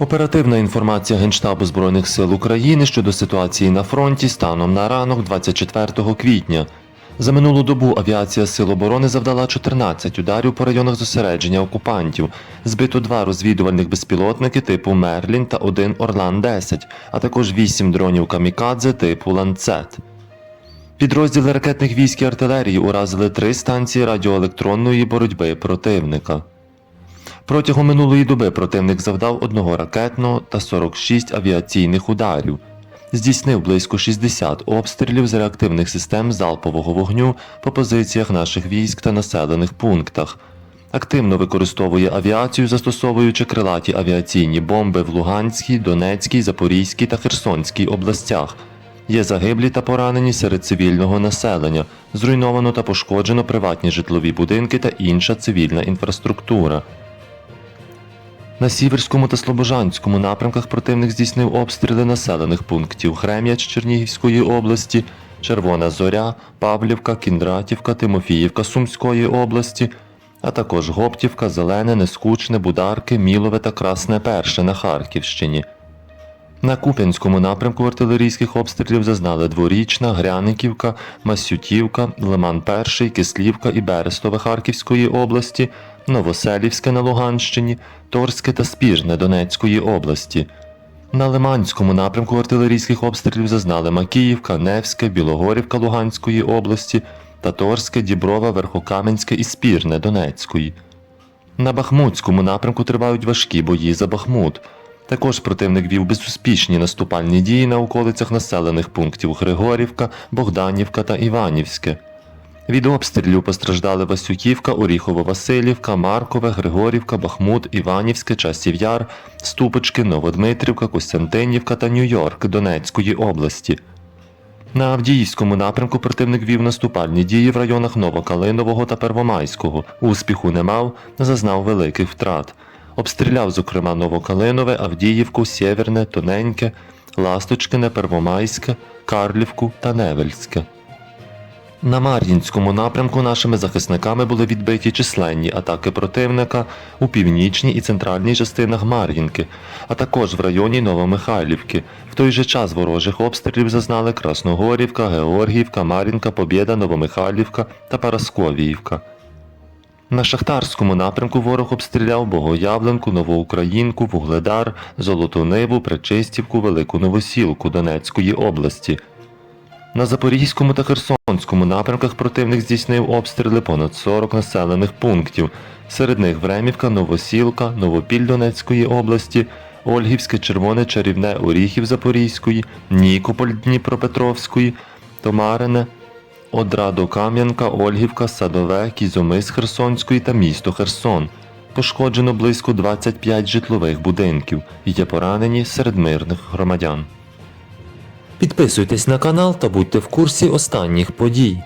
Оперативна інформація Генштабу Збройних сил України щодо ситуації на фронті станом на ранок 24 квітня. За минулу добу авіація Сил оборони завдала 14 ударів по районах зосередження окупантів. Збито два розвідувальних безпілотники типу Мерлін та один Орлан-10, а також 8 дронів камікадзе типу Ланцет. Підрозділи ракетних військ і артилерії уразили три станції радіоелектронної боротьби противника. Протягом минулої доби противник завдав одного ракетного та 46 авіаційних ударів. Здійснив близько 60 обстрілів з реактивних систем залпового вогню по позиціях наших військ та населених пунктах. Активно використовує авіацію, застосовуючи крилаті авіаційні бомби в Луганській, Донецькій, Запорізькій та Херсонській областях. Є загиблі та поранені серед цивільного населення, зруйновано та пошкоджено приватні житлові будинки та інша цивільна інфраструктура. На Сіверському та Слобожанському напрямках противник здійснив обстріли населених пунктів Хрем'яч Чернігівської області, Червона Зоря, Павлівка, Кіндратівка, Тимофіївка Сумської області, а також Гоптівка, Зелене, Нескучне, Бударки, Мілове та Красне Перше на Харківщині. На Куп'янському напрямку артилерійських обстрілів зазнали Дворічна, Гряниківка, Масютівка, Лиман Перший, Кислівка і Берестове Харківської області, Новоселівське на Луганщині, Торське та Спірне Донецької області. На Лиманському напрямку артилерійських обстрілів зазнали Макіївка, Невське, Білогорівка Луганської області, Таторське, Діброва, Верхокам'янське і Спірне Донецької. На Бахмутському напрямку тривають важкі бої за Бахмут. Також противник вів безуспішні наступальні дії на околицях населених пунктів Григорівка, Богданівка та Іванівське. Від обстрілів постраждали Васюківка, Оріхово-Василівка, Маркове, Григорівка, Бахмут, Іванівське, Часів Яр, Ступочки, Новодмитрівка, Костянтинівка та Нью-Йорк Донецької області. На Авдіївському напрямку противник вів наступальні дії в районах Новокалинового та Первомайського. Успіху не мав, зазнав великих втрат. Обстріляв, зокрема, Новокалинове, Авдіївку, Сєверне, Тоненьке, Ласточкине, Первомайське, Карлівку та Невельське. На Мар'їнському напрямку нашими захисниками були відбиті численні атаки противника у північній і центральній частинах Мар'їнки, а також в районі Новомихайлівки. В той же час ворожих обстрілів зазнали Красногорівка, Георгіївка, Мар'їнка, Побєда, Новомихайлівка та Парасковіївка. На Шахтарському напрямку ворог обстріляв Богоявленку, Новоукраїнку, Вугледар, Золоту Ниву, Пречистівку, Велику Новосілку Донецької області. На Запорізькому та Херсонському напрямках противник здійснив обстріли понад 40 населених пунктів. Серед них Времівка, Новосілка, Новопіль Донецької області, Ольгівське, Червоне, Чарівне, Оріхів Запорізької, Нікополь Дніпропетровської, Томарине, Одрадо Кам'янка, Ольгівка, Садове, Кізомис Херсонської та місто Херсон. Пошкоджено близько 25 житлових будинків. Є поранені серед мирних громадян. Підписуйтесь на канал та будьте в курсі останніх подій.